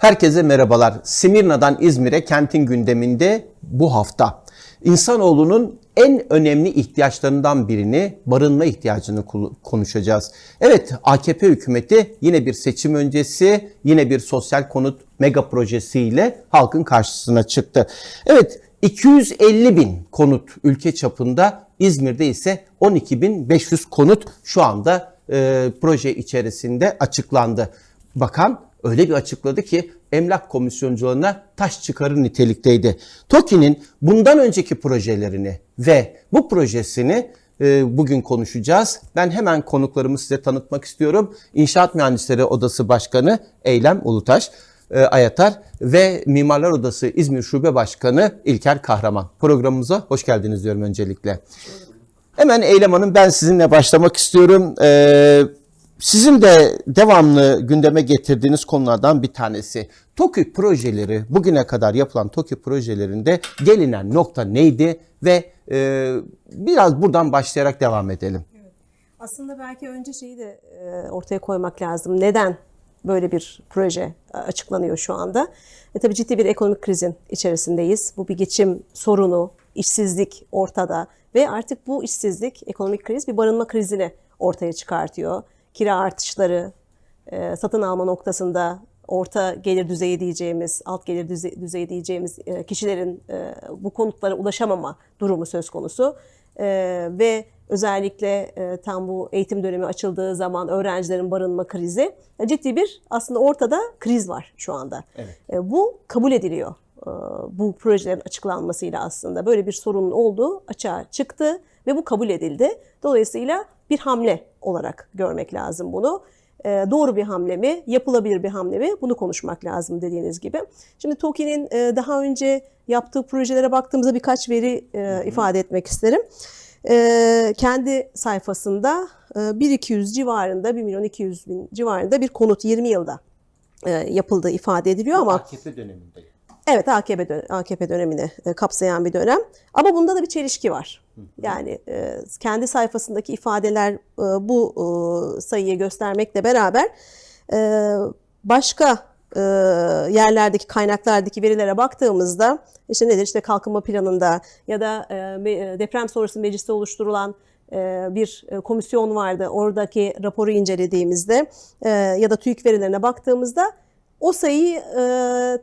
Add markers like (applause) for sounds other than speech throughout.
Herkese merhabalar. Simirna'dan İzmir'e kentin gündeminde bu hafta insanoğlunun en önemli ihtiyaçlarından birini barınma ihtiyacını konuşacağız. Evet AKP hükümeti yine bir seçim öncesi yine bir sosyal konut mega projesiyle halkın karşısına çıktı. Evet 250 bin konut ülke çapında İzmir'de ise 12.500 konut şu anda e, proje içerisinde açıklandı. Bakan öyle bir açıkladı ki emlak komisyoncularına taş çıkarır nitelikteydi. TOKİ'nin bundan önceki projelerini ve bu projesini e, bugün konuşacağız. Ben hemen konuklarımı size tanıtmak istiyorum. İnşaat Mühendisleri Odası Başkanı Eylem Ulutaş. e, Ayatar ve Mimarlar Odası İzmir Şube Başkanı İlker Kahraman. Programımıza hoş geldiniz diyorum öncelikle. Hemen Eylem Hanım ben sizinle başlamak istiyorum. Ee, sizin de devamlı gündeme getirdiğiniz konulardan bir tanesi. TOKİ projeleri, bugüne kadar yapılan TOKİ projelerinde gelinen nokta neydi ve e, biraz buradan başlayarak devam edelim. Aslında belki önce şeyi de e, ortaya koymak lazım. Neden böyle bir proje e, açıklanıyor şu anda? E tabii ciddi bir ekonomik krizin içerisindeyiz. Bu bir geçim sorunu, işsizlik ortada ve artık bu işsizlik, ekonomik kriz bir barınma krizini ortaya çıkartıyor. Kira artışları, e, satın alma noktasında orta gelir düzeyi diyeceğimiz, alt gelir düze- düzeyi diyeceğimiz e, kişilerin e, bu konutlara ulaşamama durumu söz konusu. E, ve özellikle e, tam bu eğitim dönemi açıldığı zaman öğrencilerin barınma krizi ciddi bir aslında ortada kriz var şu anda. Evet. E, bu kabul ediliyor. E, bu projelerin açıklanmasıyla aslında böyle bir sorunun olduğu açığa çıktı ve bu kabul edildi. Dolayısıyla bir hamle olarak görmek lazım bunu. E, doğru bir hamle mi, yapılabilir bir hamle mi bunu konuşmak lazım dediğiniz gibi. Şimdi TOKİ'nin e, daha önce yaptığı projelere baktığımızda birkaç veri ifade etmek isterim. Kendi sayfasında e, 1200 civarında, 1 milyon 200 bin civarında bir konut 20 yılda yapıldığı ifade ediliyor ama AKP döneminde. Evet AKP, dö- AKP dönemini e, kapsayan bir dönem. Ama bunda da bir çelişki var. Yani e, kendi sayfasındaki ifadeler e, bu e, sayıyı göstermekle beraber e, başka e, yerlerdeki kaynaklardaki verilere baktığımızda işte nedir işte kalkınma planında ya da e, e, deprem sonrası mecliste oluşturulan e, bir e, komisyon vardı. Oradaki raporu incelediğimizde ya da TÜİK verilerine baktığımızda o sayıyı e,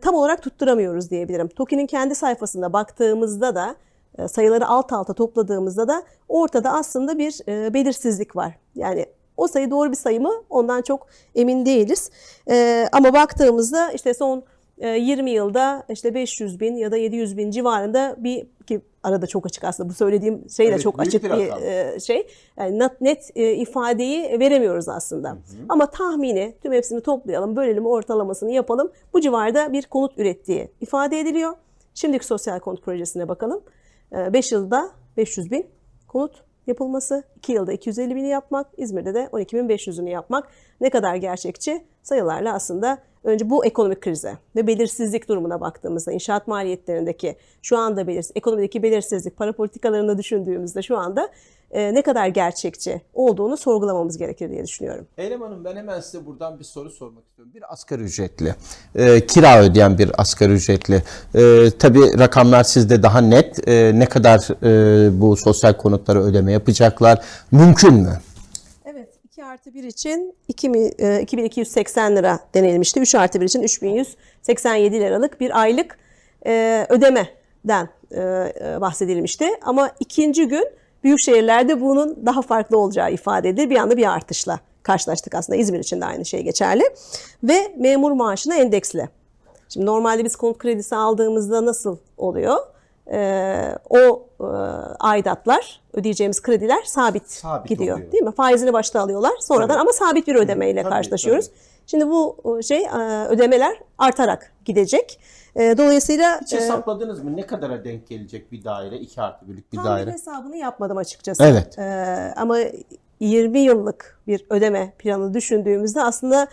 tam olarak tutturamıyoruz diyebilirim. TOKİ'nin kendi sayfasında baktığımızda da e, sayıları alt alta topladığımızda da ortada aslında bir e, belirsizlik var. Yani o sayı doğru bir sayı mı ondan çok emin değiliz. E, ama baktığımızda işte son e, 20 yılda işte 500 bin ya da 700 bin civarında bir ki arada çok açık aslında bu söylediğim şey de Evet, çok açık bir bir, e, şey. Yani net, net e, ifadeyi veremiyoruz aslında. Ama tahmini tüm hepsini toplayalım, bölelim, ortalamasını yapalım. Bu civarda bir konut ürettiği ifade ediliyor. Şimdiki sosyal konut projesine bakalım. 5 yılda 500 bin konut yapılması, 2 yılda 250 bini yapmak, İzmir'de de 12.500'ünü yapmak ne kadar gerçekçi sayılarla aslında önce bu ekonomik krize ve belirsizlik durumuna baktığımızda inşaat maliyetlerindeki şu anda belirsiz, ekonomideki belirsizlik, para politikalarını düşündüğümüzde şu anda e, ne kadar gerçekçi olduğunu sorgulamamız gerekir diye düşünüyorum. Eylem Hanım ben hemen size buradan bir soru sormak istiyorum. Bir asgari ücretli, e, kira ödeyen bir asgari ücretli. E, tabii rakamlar sizde daha net. E, ne kadar e, bu sosyal konutlara ödeme yapacaklar? Mümkün mü? Evet 2 artı 1 için 2 mi- e, 2280 lira denilmişti. 3 artı 1 için 3187 liralık bir aylık e, ödemeden e, bahsedilmişti. Ama ikinci gün büyük şehirlerde bunun daha farklı olacağı ifade edilir. Bir anda bir artışla karşılaştık aslında. İzmir için de aynı şey geçerli. Ve memur maaşına endeksli. Şimdi normalde biz konut kredisi aldığımızda nasıl oluyor? Ee, o e, aidatlar, ödeyeceğimiz krediler sabit, Sabit gidiyor. oluyor. Değil mi? Faizini başta alıyorlar. Sonradan Tabii. ama sabit bir ödemeyle Tabii, karşılaşıyoruz. tabii. Şimdi bu e, şey e, ödemeler artarak gidecek. Dolayısıyla Hiç hesapladınız mı? Ne kadara denk gelecek bir daire? 2 artı 1'lik bir tam daire. hesabını yapmadım açıkçası. Evet. Ama 20 yıllık bir ödeme planı düşündüğümüzde aslında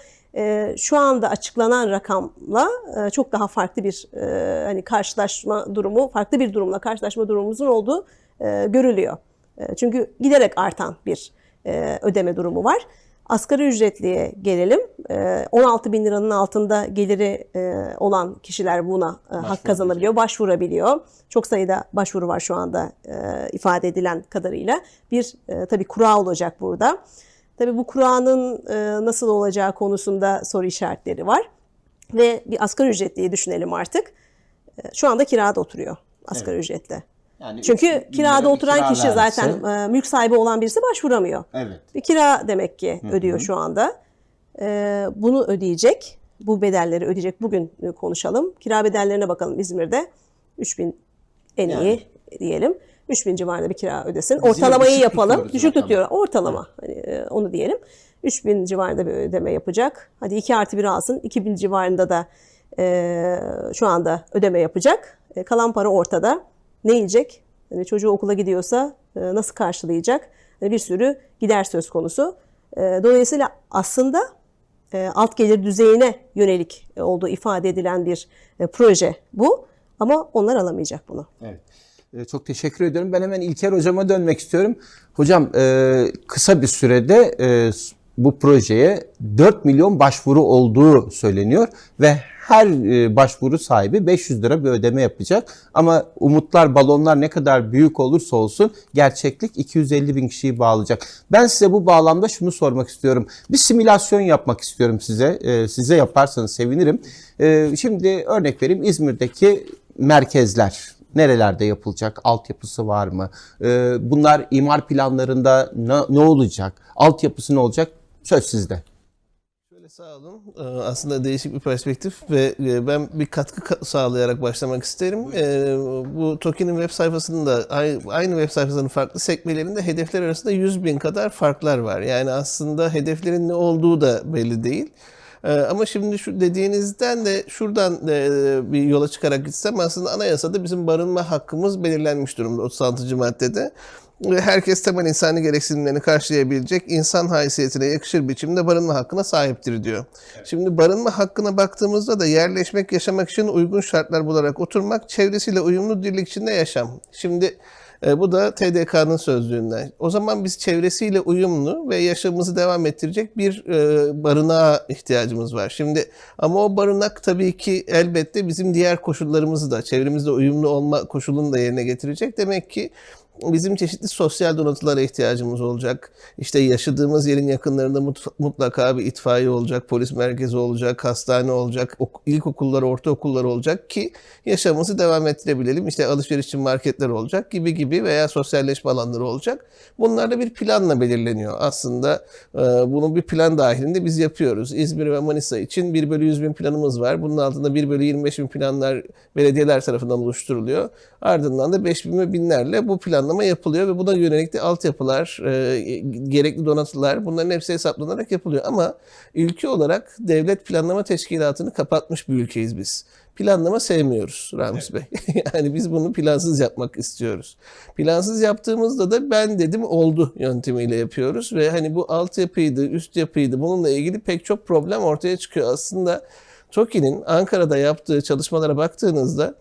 şu anda açıklanan rakamla e, çok daha farklı bir e, hani karşılaşma durumu, farklı bir durumla karşılaşma durumumuzun olduğu e, görülüyor. Çünkü giderek artan bir ödeme durumu var. Asgari ücretliye gelelim. E, 16 bin liranın altında geliri olan kişiler buna hak kazanabiliyor, başvurabiliyor. Çok sayıda başvuru var şu anda ifade edilen kadarıyla. Bir tabii kura olacak burada. Tabii bu kuranın e, nasıl olacağı konusunda soru işaretleri var. Ve bir asgari ücretliyi düşünelim artık. E, Şu anda kirada oturuyor asgari ücretle. Yani Çünkü üç kirada oturan kira kişi verse- zaten e, mülk sahibi olan birisi başvuramıyor. Evet. Bir kira demek ki ödüyor şu anda. Bunu ödeyecek. Bu bedelleri ödeyecek. Bugün konuşalım. Kira bedellerine bakalım İzmir'de. 3000 en iyi diyelim. 3000 civarında bir kira ödesin. Ortalamayı düşük yapalım. Düşük tutuyor. Ortalama. Hani, e, onu diyelim. 3000 civarında bir ödeme yapacak. Hadi 2 artı 1 alsın. 2000 civarında da e, şu anda ödeme yapacak. E, kalan para ortada. Ne yiyecek? Hani çocuğu okula gidiyorsa e, nasıl karşılayacak? E, bir sürü gider söz konusu. E, dolayısıyla aslında e, alt gelir düzeyine yönelik e, olduğu ifade edilen bir e, proje bu. Ama onlar alamayacak bunu. Evet. Ee, Çok teşekkür ediyorum. Ben hemen İlker Hocam'a dönmek istiyorum. Hocam e, kısa bir sürede e, bu projeye 4 milyon başvuru olduğu söyleniyor ve her e, başvuru sahibi 500 lira bir ödeme yapacak. Ama umutlar, balonlar ne kadar büyük olursa olsun gerçeklik 250 bin kişiyi bağlayacak. Ben size bu bağlamda şunu sormak istiyorum. Bir simülasyon yapmak istiyorum size. Size yaparsanız sevinirim. Şimdi örnek vereyim İzmir'deki merkezler nerelerde yapılacak? Altyapısı var mı? Ee, bunlar imar planlarında ne, ne olacak? Altyapısı ne olacak? Söz sizde. Şöyle sağ olun. Ee, Aslında değişik bir perspektif ve e, ben bir katkı ka- sağlayarak başlamak isterim. Ee, Bu TOKİ'nin web sayfasında ay- aynı web sayfasının farklı sekmelerinde hedefler arasında 100 bin kadar farklar var. Yani aslında hedeflerin ne olduğu da belli değil. Ee, Ama şimdi şu dediğinizden de şuradan e, bir yola çıkarak gitsem aslında anayasada bizim barınma hakkımız belirlenmiş durumda 36. maddede. Herkes temel insani gereksinimlerini karşılayabilecek insan haysiyetine yakışır biçimde barınma hakkına sahiptir diyor. Şimdi barınma hakkına baktığımızda da yerleşmek, yaşamak için uygun şartlar bularak oturmak, çevresiyle uyumlu dirlik içinde yaşam. Şimdi e, bu da TDK'nın sözlüğünden. O zaman biz çevresiyle uyumlu ve yaşamımızı devam ettirecek bir e, barınağa ihtiyacımız var. Şimdi ama o barınak tabii ki elbette bizim diğer koşullarımızı da çevremizde uyumlu olma koşulunu da yerine getirecek. Demek ki bizim çeşitli sosyal donatılara ihtiyacımız olacak. İşte yaşadığımız yerin yakınlarında mut- mutlaka bir itfaiye olacak, polis merkezi olacak, hastane olacak, ok- ilkokullar, ortaokullar olacak ki yaşamımızı devam ettirebilelim. İşte alışveriş için marketler olacak gibi gibi veya sosyalleşme alanları olacak. Bunlar da bir planla belirleniyor. Aslında e, bunun bir plan dahilinde biz yapıyoruz. İzmir ve Manisa için 1 bölü 100 bin planımız var. Bunun altında 1 bölü 25 bin planlar belediyeler tarafından oluşturuluyor. Ardından da 5 bin ve binlerle bu planlama yapılıyor ve buna yönelik de altyapılar, e, gerekli donatılar bunların hepsi hesaplanarak yapılıyor. Ama ülke olarak devlet planlama teşkilatını kapatmış bir ülkeyiz biz. Planlama sevmiyoruz Ramiz Bey. (laughs) yani biz bunu plansız yapmak istiyoruz. Plansız yaptığımızda da ben dedim oldu yöntemiyle yapıyoruz ve hani bu altyapıydı, üst yapıydı bununla ilgili pek çok problem ortaya çıkıyor. Aslında TOKİ'nin Ankara'da yaptığı çalışmalara baktığınızda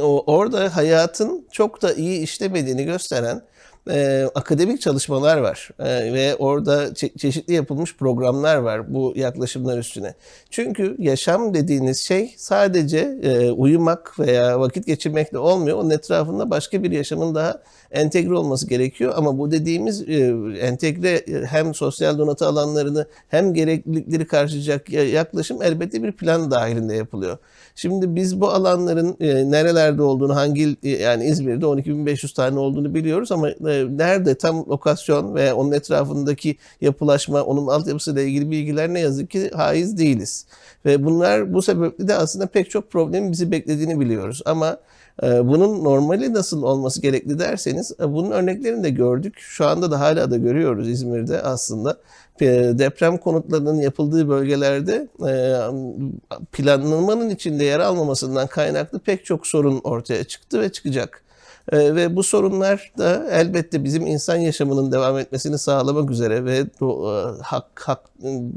orada hayatın çok da iyi işlemediğini gösteren e, akademik çalışmalar var E, ve orada çe- çeşitli yapılmış programlar var bu yaklaşımlar üstüne. Çünkü yaşam dediğiniz şey sadece e, uyumak veya vakit geçirmekle olmuyor. Onun etrafında başka bir yaşamın daha entegre olması gerekiyor. Ama bu dediğimiz e, entegre e, hem sosyal donatı alanlarını hem gereklilikleri karşılayacak ya- yaklaşım elbette bir plan dahilinde yapılıyor. Şimdi biz bu alanların e, nerelerde olduğunu, hangi e, yani İzmir'de 12.500 tane olduğunu biliyoruz ama nerede tam lokasyon ve onun etrafındaki yapılaşma, onun altyapısıyla ilgili bilgiler ne yazık ki haiz değiliz. Ve bunlar bu sebeple de aslında pek çok problemin bizi beklediğini biliyoruz. Ama e, bunun normali nasıl olması gerekli derseniz e, bunun örneklerini de gördük. Şu anda da hala da görüyoruz İzmir'de aslında. Deprem konutlarının yapıldığı bölgelerde e, planlamanın içinde yer almamasından kaynaklı pek çok sorun ortaya çıktı ve çıkacak. E, ve bu sorunlar da elbette bizim insan yaşamının devam etmesini sağlamak üzere ve e, hak, hak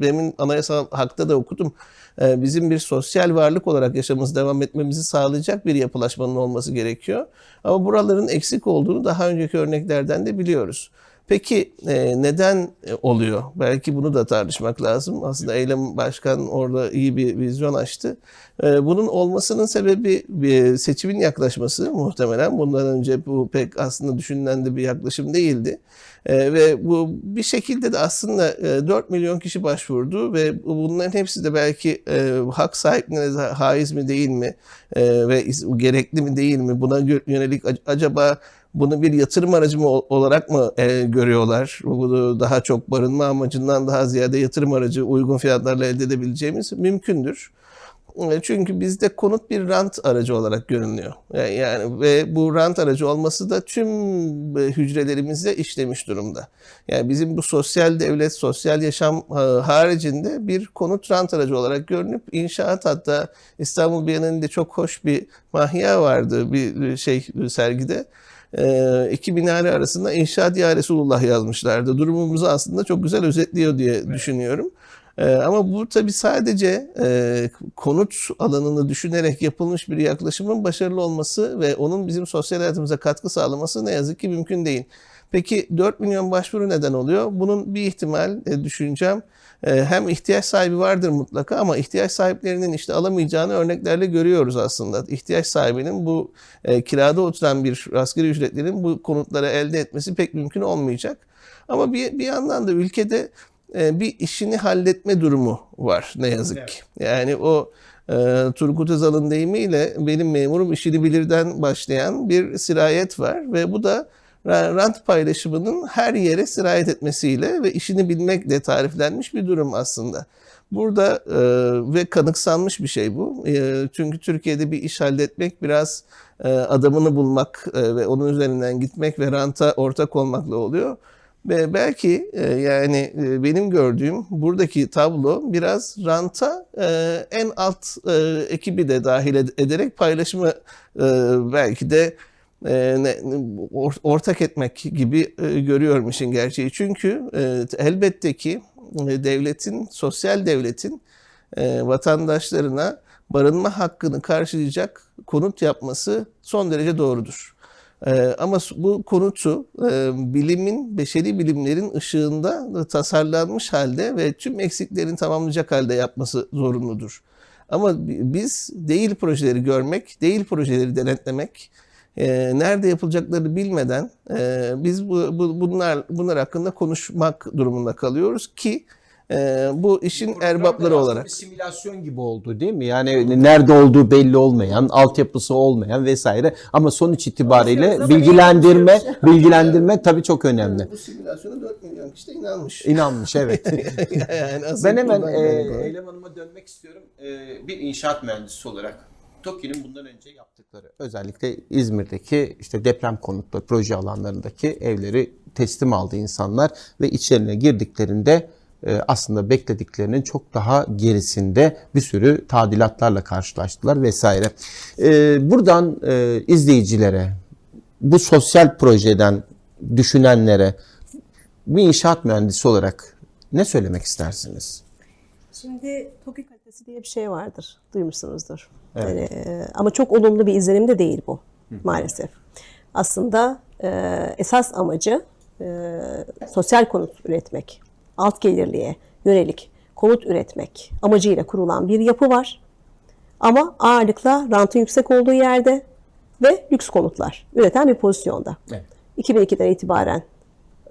benim anayasal hakta da okudum. E, bizim bir sosyal varlık olarak yaşamımız devam etmemizi sağlayacak bir yapılaşmanın olması gerekiyor. Ama buraların eksik olduğunu daha önceki örneklerden de biliyoruz. Peki e, neden e, oluyor? Belki bunu da tartışmak lazım. Aslında Eylem Başkan orada iyi bir vizyon açtı. E, bunun olmasının sebebi bir seçimin yaklaşması muhtemelen. Bundan önce bu pek aslında düşünülen de bir yaklaşım değildi. E, ve bu bir şekilde de aslında e, 4 milyon kişi başvurdu ve bunların hepsi de belki e, hak sahiplerine haiz mi değil mi e, ve gerekli mi değil mi buna yönelik ac- acaba bunu bir yatırım aracı mı ol- olarak mı e, görüyorlar? Bunu daha çok barınma amacından daha ziyade yatırım aracı uygun fiyatlarla elde edebileceğimiz mümkündür. E, Çünkü bizde konut bir rant aracı olarak görünüyor. E, Yani ve bu rant aracı olması da tüm e, hücrelerimizde işlemiş durumda. Yani bizim bu sosyal devlet, sosyal yaşam haricinde bir konut rant aracı olarak görünüp inşaat hatta İstanbul Bienalinde çok hoş bir mahya vardı bir şey sergide. E, iki binare arasında inşaat ya Resulullah yazmışlardı. Durumumuzu aslında çok güzel özetliyor diye düşünüyorum. Ee, ama bu tabii sadece e, konut alanını düşünerek yapılmış bir yaklaşımın başarılı olması ve onun bizim sosyal hayatımıza katkı sağlaması ne yazık ki mümkün değil. Peki 4 milyon başvuru neden oluyor? Bunun bir ihtimal e, düşüncem e, hem ihtiyaç sahibi vardır mutlaka ama ihtiyaç sahiplerinin işte alamayacağını örneklerle görüyoruz aslında. İhtiyaç sahibinin bu e, kirada oturan bir asgari ücretlinin bu konutları elde etmesi pek mümkün olmayacak. Ama bir, bir yandan da ülkede e, bir işini halletme durumu var ne yazık ki. Yani o e, Turgut Özal'ın deyimiyle benim memurum işini bilirden başlayan bir sirayet var ve bu da rant paylaşımının her yere sirayet etmesiyle ve işini bilmekle tariflenmiş bir durum aslında. Burada e, ve kanıksanmış bir şey bu. E, çünkü Türkiye'de bir iş halletmek biraz e, adamını bulmak e, ve onun üzerinden gitmek ve ranta ortak olmakla oluyor. Ve belki e, yani e, benim gördüğüm buradaki tablo biraz ranta e, en alt e, ekibi de dahil ed- ederek paylaşımı e, belki de e, ne- or- ortak etmek gibi e, görüyorum işin gerçeği. Çünkü e, elbette ki e, devletin, sosyal devletin e, vatandaşlarına barınma hakkını karşılayacak konut yapması son derece doğrudur. Ee, ama bu konutu e, bilimin, beşeri bilimlerin ışığında tasarlanmış halde ve tüm eksiklerini tamamlayacak halde yapması zorunludur. Ama bi- biz değil projeleri görmek, değil projeleri denetlemek, e, nerede yapılacaklarını bilmeden e, biz bu, bu, bunlar bunlar hakkında konuşmak durumunda kalıyoruz ki e, bu işin erbapları olarak. Bir simülasyon gibi oldu değil mi? Yani nerede olduğu belli olmayan, altyapısı olmayan vesaire ama sonuç itibariyle Ama bilgilendirme, (laughs) bilgilendirme tabii çok önemli. Bu simülasyona 4 milyon kişi de inanmış. İnanmış (laughs) evet. yani ben hemen e. Eylem Hanım'a dönmek istiyorum. E, bir inşaat mühendisi olarak TOKİ'nin bundan önce yaptıkları özellikle İzmir'deki işte deprem konutları, proje alanlarındaki evleri teslim aldı insanlar ve içlerine girdiklerinde e, aslında beklediklerinin çok daha gerisinde bir sürü tadilatlarla karşılaştılar vesaire. E, buradan e, izleyicilere, bu sosyal projeden düşünenlere bir inşaat mühendisi olarak ne söylemek istersiniz? Şimdi TOKİ kalitesi diye bir şey vardır. Duymuşsunuzdur. Yani, e, ama çok olumlu bir izlenim de değil bu maalesef. Aslında e, esas amacı e, sosyal konut üretmek, alt gelirliğe yönelik konut üretmek amacıyla kurulan bir yapı var. Ama ağırlıkla rantın yüksek olduğu yerde ve lüks konutlar üreten bir pozisyonda. Evet. 2002'den itibaren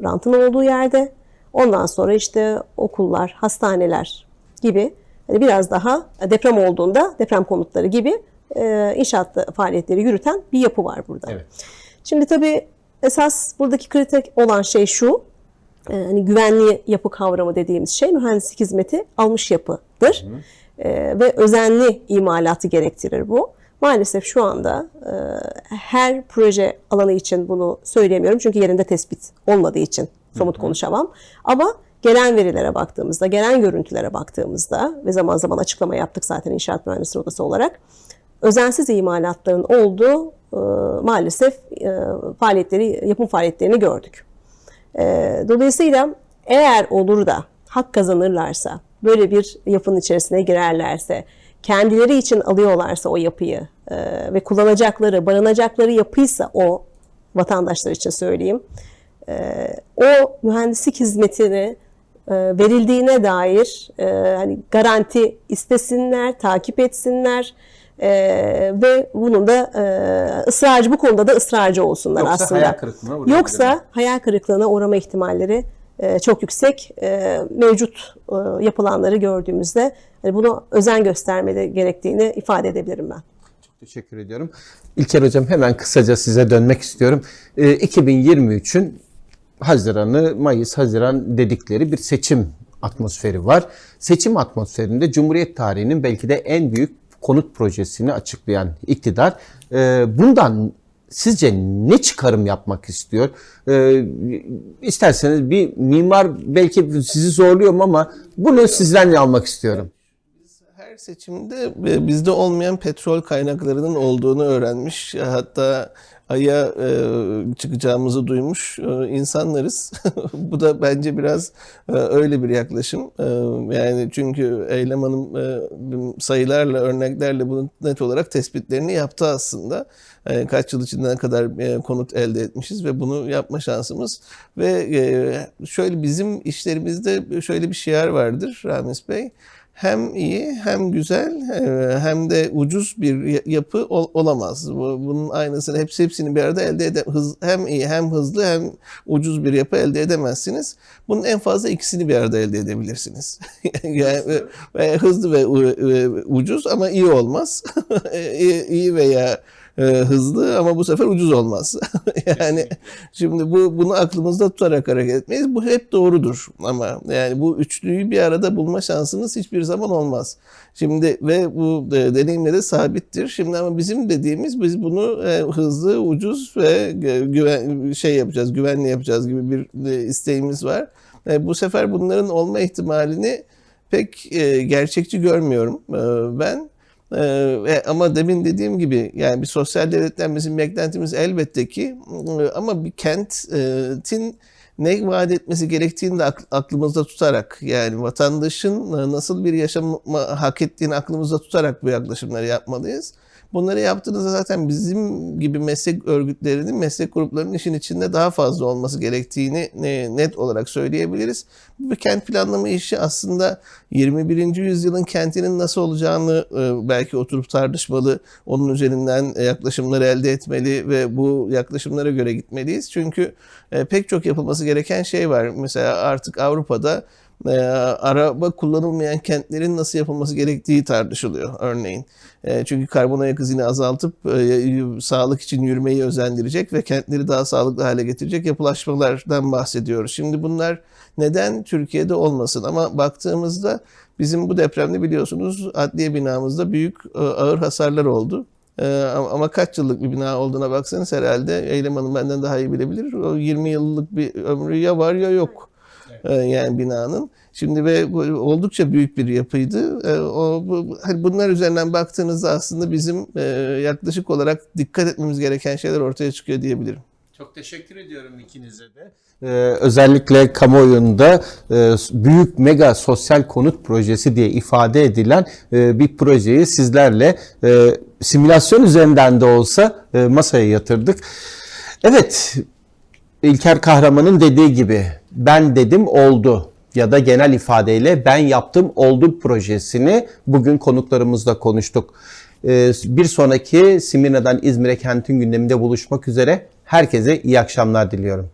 rantın olduğu yerde. Ondan sonra işte okullar, hastaneler gibi hani biraz daha deprem olduğunda deprem konutları gibi e, inşaat faaliyetleri yürüten bir yapı var burada. Evet. Şimdi tabii esas buradaki kritik olan şey şu. e, Hani güvenli yapı kavramı dediğimiz şey mühendislik hizmeti almış yapıdır. E, ve özenli imalatı gerektirir bu. Maalesef şu anda e, her proje alanı için bunu söyleyemiyorum. Çünkü yerinde tespit olmadığı için somut konuşamam. Ama gelen verilere baktığımızda, gelen görüntülere baktığımızda ve zaman zaman açıklama yaptık zaten İnşaat Mühendisleri Odası olarak özensiz imalatların olduğu e, maalesef e, faaliyetleri, yapım faaliyetlerini gördük. E, dolayısıyla eğer olur da hak kazanırlarsa, böyle bir yapının içerisine girerlerse, kendileri için alıyorlarsa o yapıyı e, ve kullanacakları, barınacakları yapıysa o vatandaşlar için söyleyeyim, e, o mühendislik hizmetini verildiğine dair e, hani garanti istesinler, takip etsinler e, ve bunun da e, ısrarcı bu konuda da ısrarcı olsunlar Yoksa aslında. hayal kırıklığına. Yoksa hayal kırıklığına uğrama ihtimalleri e, çok yüksek. E, mevcut e, yapılanları gördüğümüzde hani buna özen göstermede gerektiğini ifade edebilirim ben. Teşekkür ediyorum. İlker Hocam hemen kısaca size dönmek istiyorum. Ee, 2023'ün Haziran'ı, Mayıs, Haziran dedikleri bir seçim atmosferi var. Seçim atmosferinde Cumhuriyet tarihinin belki de en büyük konut projesini açıklayan iktidar e, bundan sizce ne çıkarım yapmak istiyor? Ee, isterseniz bir mimar belki sizi zorluyorum ama bunu sizden almak istiyorum. Her seçimde e, bizde olmayan petrol kaynaklarının olduğunu öğrenmiş. Hatta Ay'a e, çıkacağımızı duymuş e, insanlarız. (laughs) Bu da bence biraz öyle bir yaklaşım. Yani çünkü Eylem Hanım sayılarla, örneklerle bunu net olarak tespitlerini yaptı aslında. Kaç yıl içinde ne kadar konut elde etmişiz ve bunu yapma şansımız. Ve şöyle bizim işlerimizde şöyle bir şiar vardır Ramiz Bey hem iyi hem güzel e, hem de ucuz bir ya- yapı ol- olamaz. Bu- Bunun aynısını hepsi hepsini bir arada elde ede hız, hem iyi hem hızlı hem ucuz bir yapı elde edemezsiniz. Bunun en fazla ikisini bir arada elde edebilirsiniz. (laughs) yani ve- hızlı ve ucuz ama iyi olmaz. (laughs) iyi, iyi veya e, hızlı ama bu sefer ucuz olmaz. (laughs) yani şimdi bu bunu aklımızda tutarak hareket etmeyiz. Bu hep doğrudur ama yani bu üçlüyü bir arada bulma şansınız hiçbir zaman olmaz. Şimdi ve bu e, deneyimle de sabittir. Şimdi ama bizim dediğimiz biz bunu e, hızlı, ucuz ve gü- güven şey yapacağız, güvenli yapacağız gibi bir e, isteğimiz var. E, bu sefer bunların olma ihtimalini pek e, gerçekçi görmüyorum e, ben. Ee, ve ama demin dediğim gibi yani bir sosyal devletten bizim beklentimiz elbette ki e, ama bir kentin ne vaat etmesi gerektiğini de ak- aklımızda tutarak yani vatandaşın e, nasıl bir yaşam hak ettiğini aklımızda tutarak bu yaklaşımları yapmalıyız. Bunları yaptığınızda zaten bizim gibi meslek örgütlerinin, meslek gruplarının işin içinde daha fazla olması gerektiğini e, net olarak söyleyebiliriz. Bu kent planlama işi aslında 21. yüzyılın kentinin nasıl olacağını e, belki oturup tartışmalı, onun üzerinden yaklaşımları elde etmeli ve bu yaklaşımlara göre gitmeliyiz. Çünkü e, pek çok yapılması gereken şey var. Mesela artık Avrupa'da e, araba kullanılmayan kentlerin nasıl yapılması gerektiği tartışılıyor örneğin. E, çünkü karbon ayak izini azaltıp e, sağlık için yürümeyi özendirecek ve kentleri daha sağlıklı hale getirecek yapılaşmalardan bahsediyoruz. Şimdi bunlar neden Türkiye'de olmasın ama baktığımızda bizim bu depremde biliyorsunuz adliye binamızda büyük e, ağır hasarlar oldu. Ee, ama kaç yıllık bir bina olduğuna baksanız herhalde Eylem Hanım benden daha iyi bilebilir. O 20 yıllık bir ömrü ya var ya yok. Yani binanın. Şimdi ve oldukça büyük bir yapıydı. Ee, o hani bunlar üzerinden baktığınızda aslında bizim e, yaklaşık olarak dikkat etmemiz gereken şeyler ortaya çıkıyor diyebilirim. Çok teşekkür ediyorum ikinize de. Ee, özellikle kamuoyunda e, büyük mega sosyal konut projesi diye ifade edilen e, bir projeyi sizlerle e, simülasyon üzerinden de olsa e, masaya yatırdık. Evet, İlker Kahraman'ın dediği gibi ben dedim oldu ya da genel ifadeyle ben yaptım oldu projesini bugün konuklarımızla konuştuk. Ee, Bir sonraki Simirna'dan İzmir'e kentin gündeminde buluşmak üzere. Herkese iyi akşamlar diliyorum.